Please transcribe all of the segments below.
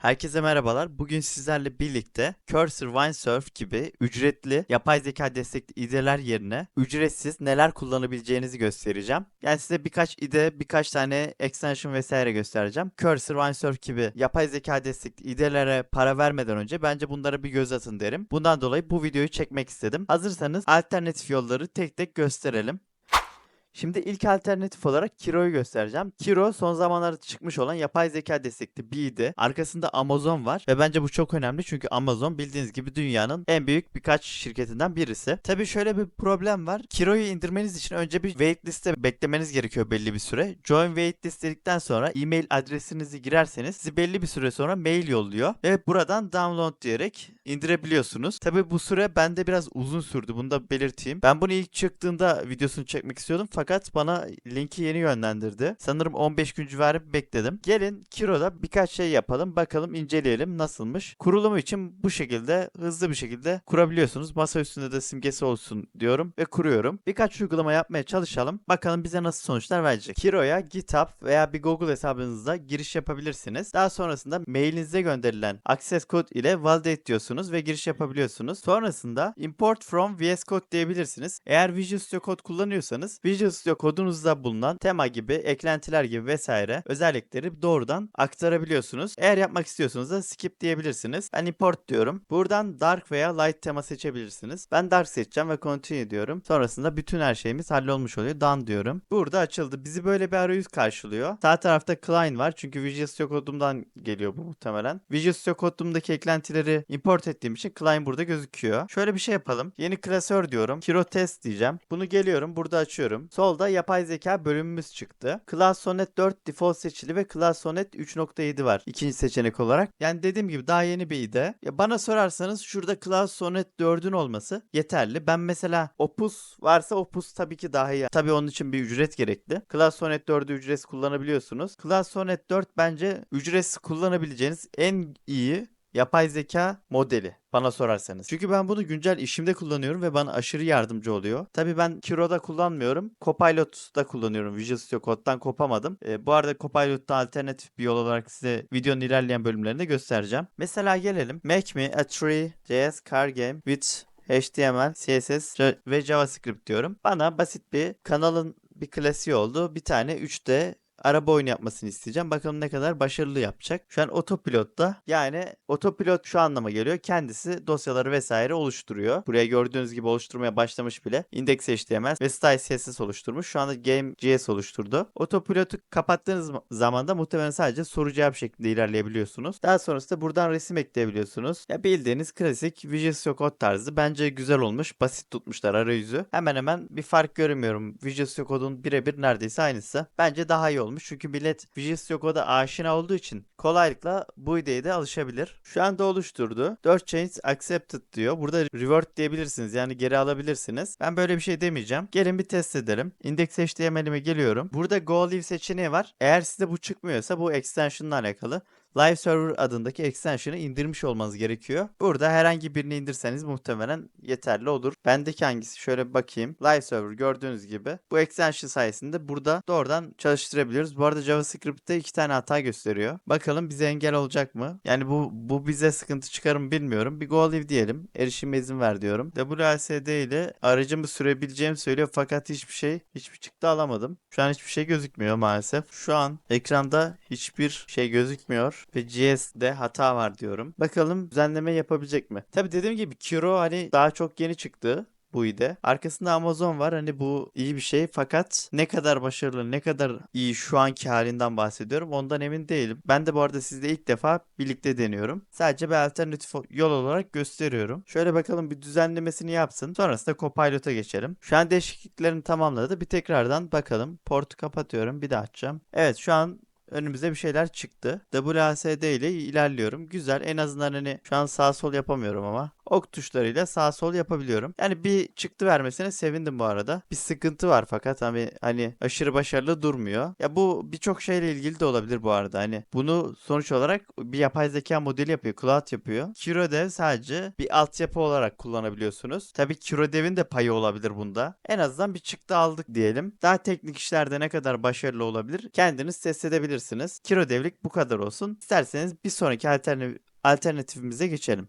Herkese merhabalar. Bugün sizlerle birlikte Cursor, Windsurf gibi ücretli yapay zeka destekli IDE'ler yerine ücretsiz neler kullanabileceğinizi göstereceğim. Yani size birkaç IDE, birkaç tane extension vesaire göstereceğim. Cursor, Windsurf gibi yapay zeka destekli IDE'lere para vermeden önce bence bunlara bir göz atın derim. Bundan dolayı bu videoyu çekmek istedim. Hazırsanız alternatif yolları tek tek gösterelim. Şimdi ilk alternatif olarak Kiro'yu göstereceğim. Kiro son zamanlarda çıkmış olan yapay zeka destekli IDE. Arkasında Amazon var ve bence bu çok önemli çünkü Amazon bildiğiniz gibi dünyanın en büyük birkaç şirketinden birisi. Tabii şöyle bir problem var. Kiro'yu indirmeniz için önce bir waitliste beklemeniz gerekiyor belli bir süre. Join waitlist dedikten sonra e-mail adresinizi girerseniz sizi belli bir süre sonra mail yolluyor ve buradan download diyerek indirebiliyorsunuz. Tabii bu süre bende biraz uzun sürdü. Bunu da belirteyim. Ben bunu ilk çıktığında videosunu çekmek istiyordum fakat bana linki yeni yönlendirdi. Sanırım 15 gün civarı bekledim. Gelin Kiro'da birkaç şey yapalım. Bakalım inceleyelim nasılmış. Kurulumu için bu şekilde hızlı bir şekilde kurabiliyorsunuz. Masa üstünde de simgesi olsun diyorum ve kuruyorum. Birkaç uygulama yapmaya çalışalım. Bakalım bize nasıl sonuçlar verecek. Kiro'ya GitHub veya bir Google hesabınızda giriş yapabilirsiniz. Daha sonrasında mailinize gönderilen access kod ile validate diyorsunuz ve giriş yapabiliyorsunuz. Sonrasında import from VS Code diyebilirsiniz. Eğer Visual Studio Code kullanıyorsanız Visual Studio kodunuzda bulunan tema gibi, eklentiler gibi vesaire özellikleri doğrudan aktarabiliyorsunuz. Eğer yapmak istiyorsanız da skip diyebilirsiniz. Ben import diyorum. Buradan dark veya light tema seçebilirsiniz. Ben dark seçeceğim ve continue diyorum. Sonrasında bütün her şeyimiz hallolmuş oluyor. Done diyorum. Burada açıldı. Bizi böyle bir arayüz karşılıyor. Sağ tarafta Client var. Çünkü Visual Studio kodumdan geliyor bu muhtemelen. Visual Studio kodumdaki eklentileri import ettiğim için Client burada gözüküyor. Şöyle bir şey yapalım. Yeni klasör diyorum. Kiro test diyeceğim. Bunu geliyorum. Burada açıyorum. Solda yapay zeka bölümümüz çıktı. Class Sonnet 4 default seçili ve Class Sonnet 3.7 var. İkinci seçenek olarak. Yani dediğim gibi daha yeni bir IDE. Ya bana sorarsanız şurada Class Sonnet 4'ün olması yeterli. Ben mesela Opus varsa Opus tabii ki daha iyi. Tabii onun için bir ücret gerekli. Class Sonnet 4'ü ücretsiz kullanabiliyorsunuz. Class Sonnet 4 bence ücretsiz kullanabileceğiniz en iyi yapay zeka modeli bana sorarsanız. Çünkü ben bunu güncel işimde kullanıyorum ve bana aşırı yardımcı oluyor. Tabii ben Kiro'da kullanmıyorum. Copilot'da kullanıyorum. Visual Studio Code'dan kopamadım. E, bu arada Copilot'ta alternatif bir yol olarak size videonun ilerleyen bölümlerinde göstereceğim. Mesela gelelim. Make me a tree JS car game with HTML, CSS ve JavaScript diyorum. Bana basit bir kanalın bir klasiği oldu. Bir tane 3D araba oyunu yapmasını isteyeceğim. Bakalım ne kadar başarılı yapacak. Şu an otopilotta yani otopilot şu anlama geliyor. Kendisi dosyaları vesaire oluşturuyor. Buraya gördüğünüz gibi oluşturmaya başlamış bile. Index HTML ve Style CSS oluşturmuş. Şu anda Game.js oluşturdu. Otopilotu kapattığınız zaman da muhtemelen sadece soru cevap şeklinde ilerleyebiliyorsunuz. Daha sonrasında buradan resim ekleyebiliyorsunuz. Ya bildiğiniz klasik Visual Code tarzı. Bence güzel olmuş. Basit tutmuşlar arayüzü. Hemen hemen bir fark görmüyorum. Visual Code'un birebir neredeyse aynısı. Bence daha iyi olmuş. Çünkü millet Visual Studio aşina olduğu için kolaylıkla bu ideye de alışabilir. Şu anda oluşturdu. 4 change accepted diyor. Burada revert diyebilirsiniz. Yani geri alabilirsiniz. Ben böyle bir şey demeyeceğim. Gelin bir test edelim. Index HTML'ime geliyorum. Burada go live seçeneği var. Eğer size bu çıkmıyorsa bu extension'la alakalı. Live Server adındaki extension'ı indirmiş olmanız gerekiyor. Burada herhangi birini indirseniz muhtemelen yeterli olur. Bendeki hangisi? Şöyle bakayım. Live Server gördüğünüz gibi bu extension sayesinde burada doğrudan çalıştırabiliyoruz. Bu arada JavaScript'te iki tane hata gösteriyor. Bakalım bize engel olacak mı? Yani bu bu bize sıkıntı çıkarır mı bilmiyorum. Bir go live diyelim. Erişime izin ver diyorum. WSD ile aracımı sürebileceğimi söylüyor fakat hiçbir şey, hiçbir çıktı alamadım. Şu an hiçbir şey gözükmüyor maalesef. Şu an ekranda hiçbir şey gözükmüyor ve GS'de hata var diyorum. Bakalım düzenleme yapabilecek mi? Tabi dediğim gibi Kiro hani daha çok yeni çıktı bu ide. Arkasında Amazon var. Hani bu iyi bir şey fakat ne kadar başarılı, ne kadar iyi şu anki halinden bahsediyorum. Ondan emin değilim. Ben de bu arada sizle ilk defa birlikte deniyorum. Sadece bir alternatif yol olarak gösteriyorum. Şöyle bakalım bir düzenlemesini yapsın. Sonrasında Copilot'a geçelim. Şu an değişikliklerini tamamladı. Bir tekrardan bakalım. Portu kapatıyorum. Bir daha açacağım. Evet şu an önümüze bir şeyler çıktı. WASD ile ilerliyorum. Güzel. En azından hani şu an sağ sol yapamıyorum ama ok tuşlarıyla sağ sol yapabiliyorum. Yani bir çıktı vermesine sevindim bu arada. Bir sıkıntı var fakat hani hani aşırı başarılı durmuyor. Ya bu birçok şeyle ilgili de olabilir bu arada. Hani bunu sonuç olarak bir yapay zeka modeli yapıyor. Cloud yapıyor. KiroDev sadece bir altyapı olarak kullanabiliyorsunuz. Tabii KiroDev'in de payı olabilir bunda. En azından bir çıktı aldık diyelim. Daha teknik işlerde ne kadar başarılı olabilir kendiniz test edebilirsiniz kullanabilirsiniz. Kiro devlik bu kadar olsun. İsterseniz bir sonraki alternatif alternatifimize geçelim.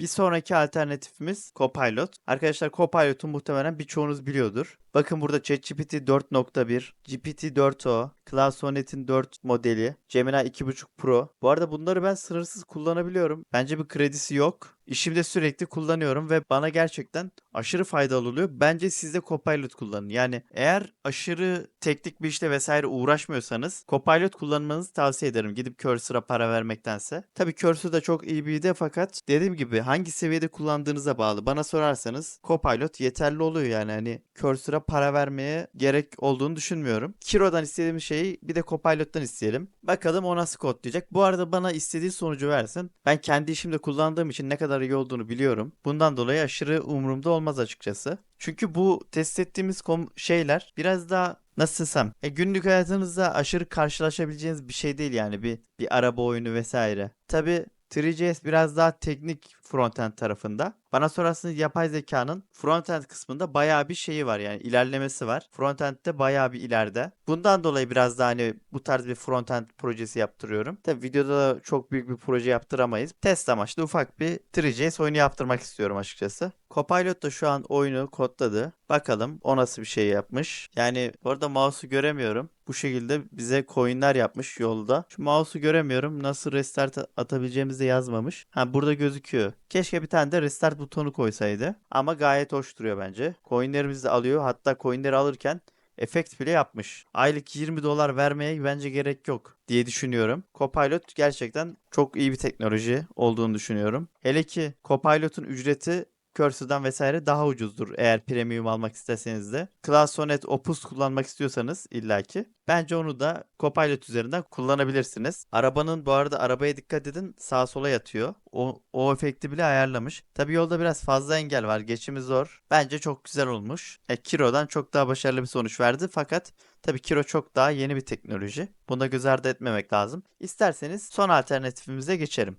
Bir sonraki alternatifimiz Copilot. Arkadaşlar Copilot'u muhtemelen birçoğunuz biliyordur. Bakın burada ChatGPT 4.1, GPT-4o, Cloud Sonnet'in 4 modeli, Gemini 2.5 Pro. Bu arada bunları ben sınırsız kullanabiliyorum. Bence bir kredisi yok. İşimde sürekli kullanıyorum ve bana gerçekten aşırı faydalı oluyor. Bence siz de Copilot kullanın. Yani eğer aşırı teknik bir işte vesaire uğraşmıyorsanız Copilot kullanmanızı tavsiye ederim. Gidip Cursor'a para vermektense. Tabii Cursor da çok iyi bir de fakat dediğim gibi hangi seviyede kullandığınıza bağlı. Bana sorarsanız Copilot yeterli oluyor yani. Hani Cursor'a para vermeye gerek olduğunu düşünmüyorum. Kiro'dan istediğimiz şeyi bir de Copilot'tan isteyelim. Bakalım o nasıl kodlayacak. Bu arada bana istediği sonucu versin. Ben kendi işimde kullandığım için ne kadar iyi olduğunu biliyorum. Bundan dolayı aşırı umurumda olmaz açıkçası. Çünkü bu test ettiğimiz şeyler biraz daha nasıl desem e, günlük hayatınızda aşırı karşılaşabileceğiniz bir şey değil yani bir bir araba oyunu vesaire. Tabi 3GS biraz daha teknik frontend tarafında. Bana sorarsanız yapay zekanın frontend kısmında bayağı bir şeyi var yani ilerlemesi var. Frontend'de bayağı bir ileride. Bundan dolayı biraz daha hani bu tarz bir frontend projesi yaptırıyorum. Tabi videoda da çok büyük bir proje yaptıramayız. Test amaçlı ufak bir 3GS oyunu yaptırmak istiyorum açıkçası. Copilot da şu an oyunu kodladı. Bakalım o nasıl bir şey yapmış. Yani bu arada mouse'u göremiyorum. Bu şekilde bize coinler yapmış yolda. Şu mouse'u göremiyorum. Nasıl restart atabileceğimizi de yazmamış. Ha burada gözüküyor. Keşke bir tane de restart butonu koysaydı. Ama gayet hoş duruyor bence. Coinlerimizi de alıyor. Hatta coinleri alırken efekt bile yapmış. Aylık 20 dolar vermeye bence gerek yok diye düşünüyorum. Copilot gerçekten çok iyi bir teknoloji olduğunu düşünüyorum. Hele ki Copilot'un ücreti Cursor'dan vesaire daha ucuzdur eğer premium almak isterseniz de. Cloud Sonnet Opus kullanmak istiyorsanız illaki. Bence onu da Copilot üzerinden kullanabilirsiniz. Arabanın bu arada arabaya dikkat edin sağa sola yatıyor. O, o efekti bile ayarlamış. Tabi yolda biraz fazla engel var. Geçimi zor. Bence çok güzel olmuş. E, Kiro'dan çok daha başarılı bir sonuç verdi. Fakat tabi Kiro çok daha yeni bir teknoloji. Bunu da göz ardı etmemek lazım. İsterseniz son alternatifimize geçelim.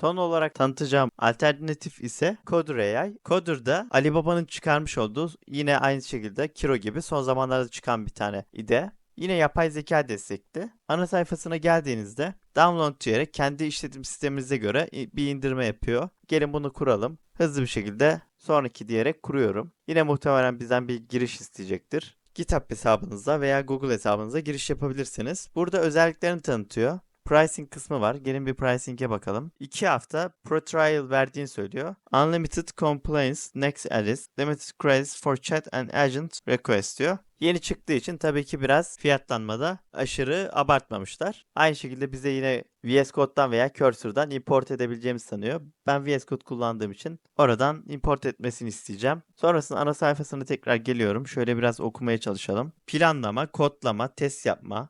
Son olarak tanıtacağım alternatif ise Coder AI. Coder'da Alibaba'nın çıkarmış olduğu yine aynı şekilde Kiro gibi son zamanlarda çıkan bir tane ide. Yine yapay zeka destekli. Ana sayfasına geldiğinizde download diyerek kendi işletim sisteminize göre bir indirme yapıyor. Gelin bunu kuralım. Hızlı bir şekilde sonraki diyerek kuruyorum. Yine muhtemelen bizden bir giriş isteyecektir. GitHub hesabınıza veya Google hesabınıza giriş yapabilirsiniz. Burada özelliklerini tanıtıyor pricing kısmı var. Gelin bir pricing'e bakalım. 2 hafta pro trial verdiğini söylüyor. Unlimited complaints next added. Limited credits for chat and agent request diyor. Yeni çıktığı için tabii ki biraz fiyatlanmada aşırı abartmamışlar. Aynı şekilde bize yine VS Code'dan veya Cursor'dan import edebileceğimizi sanıyor. Ben VS Code kullandığım için oradan import etmesini isteyeceğim. Sonrasında ana sayfasına tekrar geliyorum. Şöyle biraz okumaya çalışalım. Planlama, kodlama, test yapma,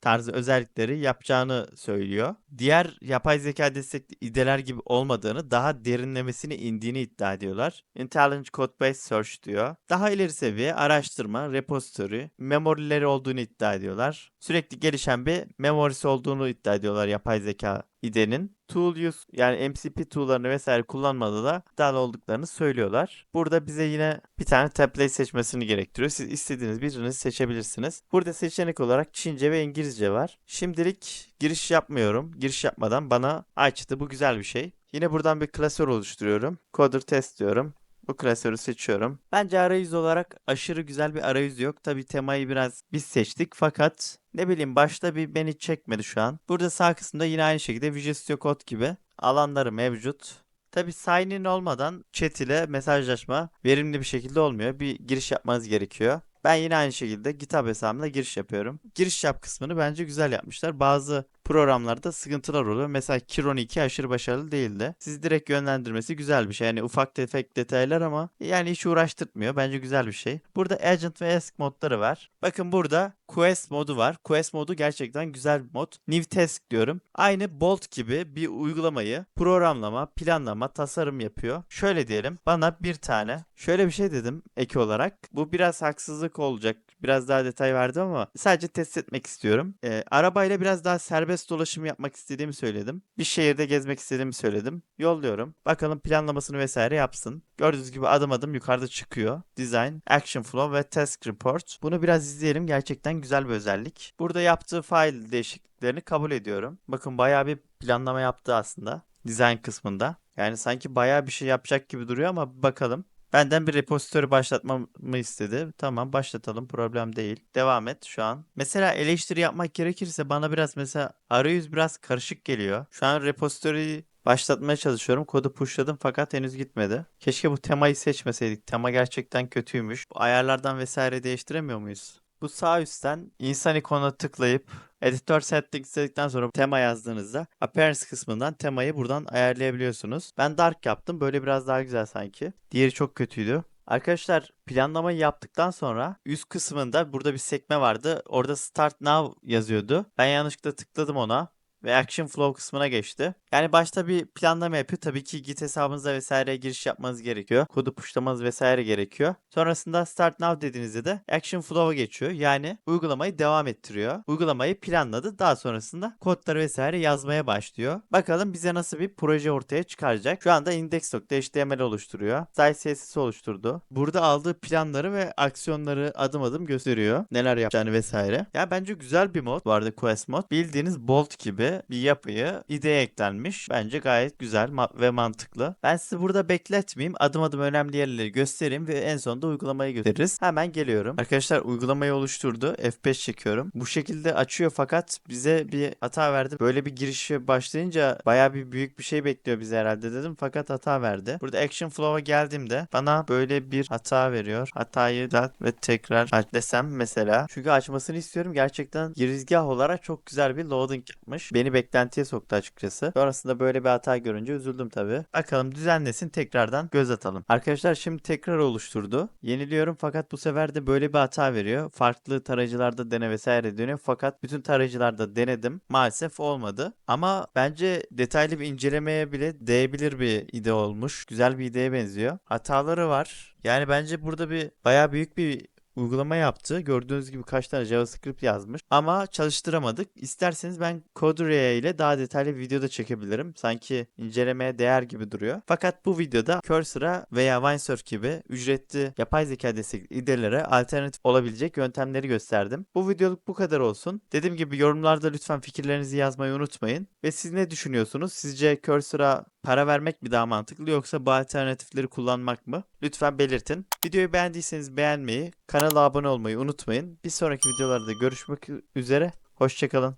tarzı özellikleri yapacağını söylüyor. Diğer yapay zeka destekli ideler gibi olmadığını, daha derinlemesine indiğini iddia ediyorlar. Intelligent Code Based Search diyor. Daha ileri seviye araştırma, repository, memorileri olduğunu iddia ediyorlar. Sürekli gelişen bir memorisi olduğunu iddia ediyorlar yapay zeka IDE'nin. Tool use yani MCP tool'larını vesaire kullanmada da dal olduklarını söylüyorlar. Burada bize yine bir tane template seçmesini gerektiriyor. Siz istediğiniz birini seçebilirsiniz. Burada seçenek olarak Çince ve İngilizce var. Şimdilik giriş yapmıyorum. Giriş yapmadan bana açtı. Bu güzel bir şey. Yine buradan bir klasör oluşturuyorum. Coder test diyorum. Bu klasörü seçiyorum. Bence arayüz olarak aşırı güzel bir arayüz yok. Tabi temayı biraz biz seçtik fakat ne bileyim başta bir beni çekmedi şu an. Burada sağ kısımda yine aynı şekilde Visual Studio Code gibi alanları mevcut. Tabi sign in olmadan chat ile mesajlaşma verimli bir şekilde olmuyor. Bir giriş yapmanız gerekiyor. Ben yine aynı şekilde GitHub hesabımla giriş yapıyorum. Giriş yap kısmını bence güzel yapmışlar. Bazı programlarda sıkıntılar oluyor. Mesela Kiron 2 aşırı başarılı değildi. Sizi direkt yönlendirmesi güzel bir şey. Yani ufak tefek detaylar ama yani hiç uğraştırmıyor. Bence güzel bir şey. Burada Agent ve Ask modları var. Bakın burada Quest modu var. Quest modu gerçekten güzel bir mod. New Task diyorum. Aynı Bolt gibi bir uygulamayı programlama, planlama, tasarım yapıyor. Şöyle diyelim. Bana bir tane şöyle bir şey dedim eki olarak. Bu biraz haksızlık olacak. Biraz daha detay verdim ama sadece test etmek istiyorum. Ee, arabayla biraz daha serbest serbest dolaşım yapmak istediğimi söyledim. Bir şehirde gezmek istediğimi söyledim. Yolluyorum. Bakalım planlamasını vesaire yapsın. Gördüğünüz gibi adım adım yukarıda çıkıyor. Design, Action Flow ve Task Report. Bunu biraz izleyelim. Gerçekten güzel bir özellik. Burada yaptığı file değişikliklerini kabul ediyorum. Bakın bayağı bir planlama yaptı aslında. Design kısmında. Yani sanki bayağı bir şey yapacak gibi duruyor ama bakalım. Benden bir repository başlatmamı istedi. Tamam başlatalım problem değil. Devam et şu an. Mesela eleştiri yapmak gerekirse bana biraz mesela arayüz biraz karışık geliyor. Şu an repository'yi başlatmaya çalışıyorum. Kodu pushladım fakat henüz gitmedi. Keşke bu temayı seçmeseydik. Tema gerçekten kötüymüş. Bu ayarlardan vesaire değiştiremiyor muyuz? Bu sağ üstten insan ikonuna tıklayıp Editör settings dedikten sonra tema yazdığınızda appearance kısmından temayı buradan ayarlayabiliyorsunuz. Ben dark yaptım. Böyle biraz daha güzel sanki. Diğeri çok kötüydü. Arkadaşlar planlamayı yaptıktan sonra üst kısmında burada bir sekme vardı. Orada start now yazıyordu. Ben yanlışlıkla tıkladım ona ve Action Flow kısmına geçti. Yani başta bir planlama yapıyor. Tabii ki Git hesabınıza vesaire giriş yapmanız gerekiyor. Kodu puşlamanız vesaire gerekiyor. Sonrasında Start Now dediğinizde de Action Flow'a geçiyor. Yani uygulamayı devam ettiriyor. Uygulamayı planladı. Daha sonrasında kodları vesaire yazmaya başlıyor. Bakalım bize nasıl bir proje ortaya çıkaracak. Şu anda index.html oluşturuyor. Site CSS oluşturdu. Burada aldığı planları ve aksiyonları adım adım gösteriyor. Neler yapacağını vesaire. Ya bence güzel bir mod. Bu arada Quest mod. Bildiğiniz Bolt gibi bir yapıyı ideye eklenmiş. Bence gayet güzel ve mantıklı. Ben sizi burada bekletmeyeyim. Adım adım önemli yerleri göstereyim ve en sonunda uygulamayı gösteririz. Hemen geliyorum. Arkadaşlar uygulamayı oluşturdu. F5 çekiyorum. Bu şekilde açıyor fakat bize bir hata verdi. Böyle bir girişe başlayınca baya bir büyük bir şey bekliyor bizi herhalde dedim fakat hata verdi. Burada Action Flow'a geldiğimde bana böyle bir hata veriyor. Hatayı da ve tekrar aç desem mesela. Çünkü açmasını istiyorum. Gerçekten girizgah olarak çok güzel bir loading yapmış. Beni beklentiye soktu açıkçası. Sonrasında böyle bir hata görünce üzüldüm tabii. Bakalım düzenlesin tekrardan göz atalım. Arkadaşlar şimdi tekrar oluşturdu. Yeniliyorum fakat bu sefer de böyle bir hata veriyor. Farklı tarayıcılarda dene vesaire dönüyor fakat bütün tarayıcılarda denedim. Maalesef olmadı. Ama bence detaylı bir incelemeye bile değebilir bir ide olmuş. Güzel bir ideye benziyor. Hataları var. Yani bence burada bir bayağı büyük bir uygulama yaptı. Gördüğünüz gibi kaç tane JavaScript yazmış. Ama çalıştıramadık. İsterseniz ben Codrea ile daha detaylı bir video da çekebilirim. Sanki incelemeye değer gibi duruyor. Fakat bu videoda Cursor'a veya Windsurf gibi ücretli yapay zeka destekli IDE'lere alternatif olabilecek yöntemleri gösterdim. Bu videoluk bu kadar olsun. Dediğim gibi yorumlarda lütfen fikirlerinizi yazmayı unutmayın. Ve siz ne düşünüyorsunuz? Sizce Cursor'a para vermek mi daha mantıklı yoksa bu alternatifleri kullanmak mı? Lütfen belirtin. Videoyu beğendiyseniz beğenmeyi, kanala abone olmayı unutmayın. Bir sonraki videolarda görüşmek üzere. Hoşçakalın.